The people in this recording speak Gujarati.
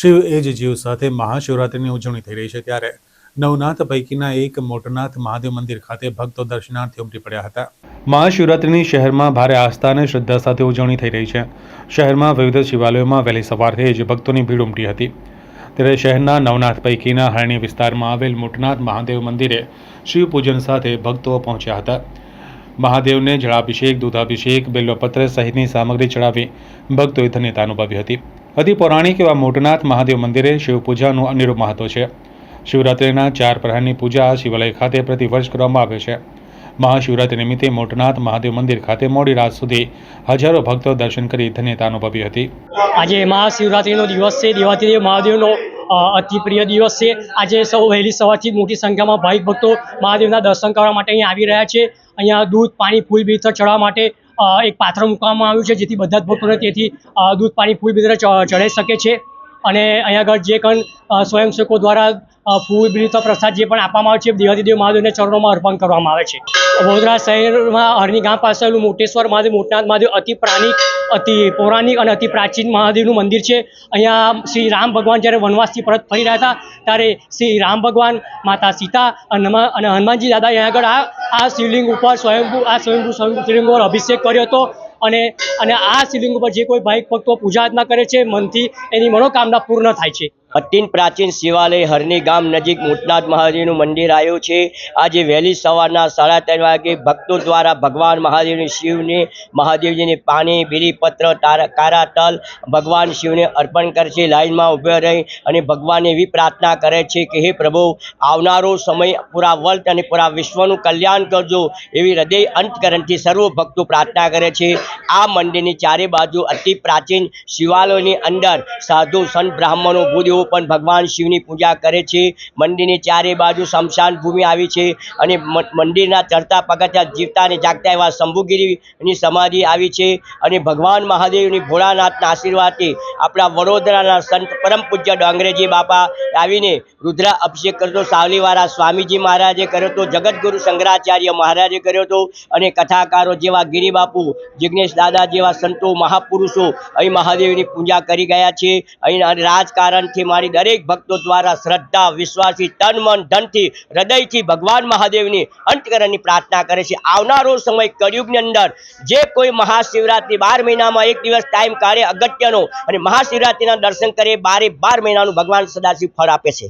શિવ એ જ જીવ સાથે મહાશિવરાત્રિની ઉજવણી થઈ રહી છે ત્યારે નવનાથ પૈકીના એક મોટનાથ મહાદેવ મંદિર ખાતે ભક્તો દર્શનાર્થે ઉમટી પડ્યા હતા. મહાશિવરાત્રિની શહેરમાં ભારે આસ્થા અને શ્રદ્ધા સાથે ઉજવણી થઈ રહી છે. શહેરમાં વિવિધ શિવાલયોમાં વહેલી સવારથી જ ભક્તોની ભીડ ઉમટી હતી. ત્યારે શહેરના નવનાથ પૈકીના હરણી વિસ્તારમાં આવેલ મોટનાથ મહાદેવ મંદિરે શિવ પૂજન સાથે ભક્તો પહોંચ્યા હતા. મહાદેવને જળાભિષેક, દૂધાભિષેક બેલોપત્ર સહિતની સામગ્રી ચડાવી ભક્તોએ ધન્યતા અનુભવી હતી. અતિ પૌરાણિક એવા મોટનાથ મહાદેવ મંદિરે શિવપૂજાનું અનેરું મહત્વ છે. શિવરાત્રિના ચાર પ્રહારની પૂજા શિવાલય ખાતે પ્રતિ વર્ષ કરવામાં આવે છે. મહાશિવરાત્રિ નિમિત્તે મોટનાથ મહાદેવ મંદિર ખાતે મોડી રાત સુધી હજારો ભક્તો દર્શન કરી ધન્યતા અનુભવી હતી. આજે મહાશિવરાત્રિનો દિવસ છે. દેવાતિદેવ મહાદેવનો અતિ પ્રિય દિવસ છે. આજે સૌ વહેલી સવારથી મોટી સંખ્યામાં ભાવિક ભક્તો મહાદેવના દર્શન કરવા માટે અહીંયા આવી રહ્યા છે. અહીંયા દૂધ, પાણી, ફૂલ બીતર ચડાવવા માટે એક પાત્ર મૂકવામાં આવ્યું છે જેથી બધા જ ભક્તોને તેથી દૂધ, પાણી, ફૂલ બીતર ચઢાઈ શકે છે. અને અહીંયા આગળ જે કણ સ્વયંસેવકો દ્વારા ફૂલ બીતર પ્રસાદ જે પણ આપવામાં આવે છે, દેવાદિદેવ મહાદેવને ચરણોમાં અર્પણ કરવામાં આવે છે. વડોદરા શહેરમાં હરણી ગામ પાસે મોટેશ્વર મહાદેવ, મોટનાથ મહાદેવ અતિ પ્રાણિક અતિ પૌરાણિક અને અતિ પ્રાચીન મહાદેવનું મંદિર છે. અહીંયા શ્રી રામ ભગવાન જ્યારે વનવાસથી પરત ફરી રહ્યા હતા, ત્યારે શ્રી રામ ભગવાન, માતા સીતા અને અને હનુમાનજી દાદા અહીંયા આગળ આ આ શિવલિંગ ઉપર સ્વયંભૂ, આ સ્વયંભૂ સ્વયં- શિવલિંગ ઉપર અભિષેક કર્યો હતો. અને અને આ શિવલિંગ ઉપર જે કોઈ ભાઈ ભક્તો પૂજા અર્ચના કરે છે, મનથી એની મનોકામના પૂર્ણ થાય છે. અત્યંત પ્રાચીન શિવાલય હરની ગામ નજીક મોટનાથ મહાદેવનું મંદિર આવ્યું છે. આજે વહેલી સવારના સાડા ત્રણ વાગે ભક્તો દ્વારા ભગવાન મહાદેવની શિવને, મહાદેવજીને પાણી બીલીપત્ર તારા કારા તલ ભગવાન શિવને અર્પણ કરે છે. લાઈનમાં ઊભા રહી અને ભગવાનને એવી પ્રાર્થના કરે છે કે, હે પ્રભુ, આવનારો સમય પૂરા વર્લ્ડ અને પૂરા વિશ્વનું કલ્યાણ કરજો. એવી હૃદય અંતકરણથી સર્વ ભક્તો પ્રાર્થના કરે છે. આ મંદિરની ચારે બાજુ અતિ પ્રાચીન શિવાલયોની અંદર સાધુ, સંત, બ્રાહ્મણો ભૂદેવો પણ ભગવાન શિવની પૂજા કરે છે. મંદિરની ચારે બાજુ શમશાન ભૂમિ આવી છે અને મંદિરના ચડતા પગથિયા જીવતા અને જાગતા એવા શંભુગીરીની સમાધિ આવી છે અને ભગવાન મહાદેવની ભોળાનાથના આશીર્વાદથી આપણા વડોદરાના સંત પરમ પૂજ્ય ડોંગરેજી બાપા આવીને રુદ્ર અભિષેક કરતો, સાવલીવાળા સ્વામીજી મહારાજે કર્યો હતો જગતગુરુ શંકરાચાર્ય મહારાજે કર્યો હતો અને કથાકારો જેવા ગિરિબાપુ જિજ્ઞેશ દાદા જેવા સંતો, મહાપુરુષો અહીં મહાદેવની પૂજા કરી ગયા છે. અહીં રાજકારણથી મારી દરેક ભક્તો દ્વારા શ્રદ્ધા વિશ્વાસથી તન, મન, ધનથી, હૃદયથી ભગવાન મહાદેવની અંતકરણની પ્રાર્થના કરે છે. આવનારો સમય કળિયુગની અંદર જે કોઈ મહાશિવરાત્રિ બાર મહિનામાં એક દિવસ ટાઈમ કાઢે અગત્યનો અને મહાશિવરાત્રિના દર્શન કરે બારે બાર મહિનાનું ભગવાન સદાશિવ ફળ આપે છે.